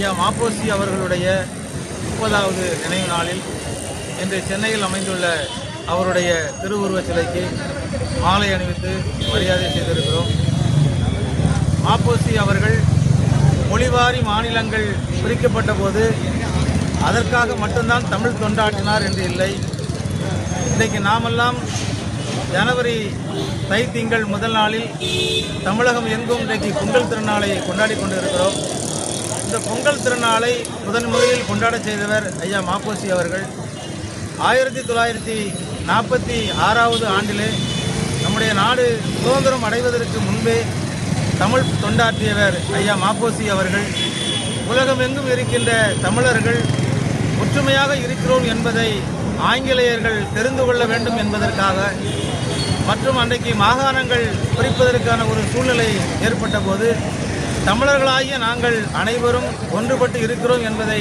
ஐயா மாப்போசி அவர்களுடைய முப்பதாவது நினைவு நாளில் இன்று சென்னையில் அமைந்துள்ள அவருடைய திருவுருவச் சிலைக்கு மாலை அணிவித்து மரியாதை செய்திருக்கிறோம். மாப்போசி அவர்கள் மொழிவாரி மாநிலங்கள் பிரிக்கப்பட்ட போது அதற்காக மட்டும்தான் தமிழ் தொண்டாற்றினார் என்று இல்லை. இன்றைக்கு நாமெல்லாம் ஜனவரி தை திங்கள் முதல் நாளில் தமிழகம் எங்கும் இன்றைக்கு பொங்கல் திருநாளை கொண்டாடி கொண்டிருக்கிறோம். இந்த பொங்கல் திருநாளை முதன் முதலில் கொண்டாடச் செய்தவர் ஐயா மாப்போசி அவர்கள். ஆயிரத்தி தொள்ளாயிரத்தி நாற்பத்தி ஆறாவது ஆண்டிலே நம்முடைய நாடு சுதந்திரம் அடைவதற்கு முன்பே தமிழ் தொண்டாற்றியவர் ஐயா மாப்போசி அவர்கள். உலகமெங்கும் இருக்கின்ற தமிழர்கள் ஒற்றுமையாக இருக்கிறோம் என்பதை ஆங்கிலேயர்கள் தெரிந்து கொள்ள வேண்டும் என்பதற்காக மற்றும் அன்றைக்கு மாகாணங்கள் பிரிப்பதற்கான ஒரு சூழ்நிலை ஏற்பட்ட போது தமிழர்களாகிய நாங்கள் அனைவரும் ஒன்றுபட்டு இருக்கிறோம் என்பதை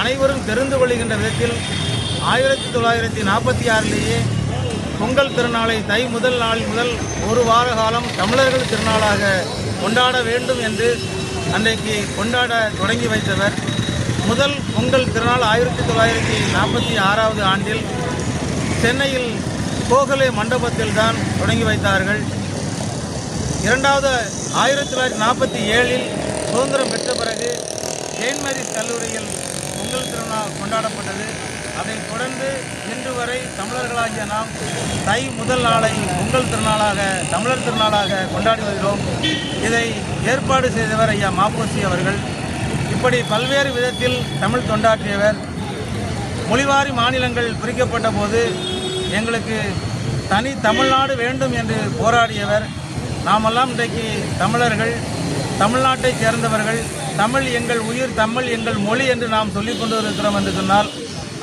அனைவரும் தெரிந்து கொள்கின்ற விதத்தில் ஆயிரத்தி தொள்ளாயிரத்தி நாற்பத்தி ஆறிலேயே பொங்கல் திருநாளை தை முதல் நாள் முதல் ஒரு வார காலம் தமிழர்கள் திருநாளாக கொண்டாட வேண்டும் என்று அன்றைக்கு கொண்டாட தொடங்கி வைத்தவர். முதல் பொங்கல் திருநாள் ஆயிரத்தி தொள்ளாயிரத்தி நாற்பத்தி ஆறாவது ஆண்டில் சென்னையில் கோகலே மண்டபத்தில் தான் தொடங்கி வைத்தார்கள். இரண்டாவது ஆயிரத்தி தொள்ளாயிரத்தி நாற்பத்தி ஏழில் சுதந்திரம் பெற்ற பிறகு செயின்ட் மேரிஸ் கல்லூரியில் பொங்கல் திருநாள் கொண்டாடப்பட்டது. அதைத் தொடர்ந்து இன்று வரை தமிழர்களாகிய நாம் தை முதல் நாளை பொங்கல் திருநாளாக தமிழர் திருநாளாக கொண்டாடி வருகிறோம். இதை ஏற்பாடு செய்தவர் ஐயா மாப்போசி அவர்கள். இப்படி பல்வேறு விதத்தில் தமிழ் தொண்டாற்றியவர். மொழிவாரி மாநிலங்கள் பிரிக்கப்பட்ட போது எங்களுக்கு தனி தமிழ்நாடு வேண்டும் என்று போராடியவர். நாமெல்லாம் இன்றைக்கு தமிழர்கள் தமிழ்நாட்டைச் சேர்ந்தவர்கள் தமிழ் எங்கள் உயிர் தமிழ் எங்கள் மொழி என்று நாம் சொல்லிக் கொண்டு இருக்கிறோம் என்று சொன்னால்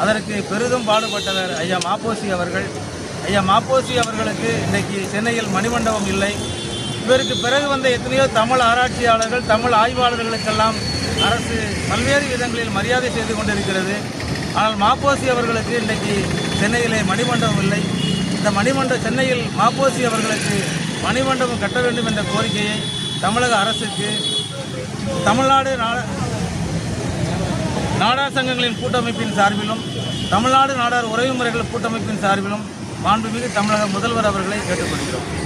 அதற்கு பெரிதும் பாடுபட்டவர் ஐயா மாப்போசி அவர்கள். ஐயா மாப்போசி அவர்களுக்கு இன்றைக்கு சென்னையில் மணிமண்டபம் இல்லை. இவருக்கு பிறகு வந்த எத்தனையோ தமிழ் ஆராய்ச்சியாளர்கள் தமிழ் ஆய்வாளர்களுக்கெல்லாம் அரசு பல்வேறு விதங்களில் மரியாதை செய்து கொண்டிருக்கிறது. ஆனால் மாப்போசி அவர்களுக்கு இன்றைக்கு சென்னையிலே மணிமண்டபம் இல்லை. இந்த மணிமண்ட சென்னையில் மாப்போசி அவர்களுக்கு மணிமண்டபம் கட்ட வேண்டும் என்ற கோரிக்கையை தமிழக அரசுக்கு தமிழ்நாடு நாட- நாடார் சங்கங்களின் கூட்டமைப்பின் சார்பிலும் தமிழ்நாடு நாடார் உறவுமுறைகள் கூட்டமைப்பின் சார்பிலும் மாண்புமிகு தமிழக முதல்வர் அவர்களை கேட்டுக்கொள்கிறோம்.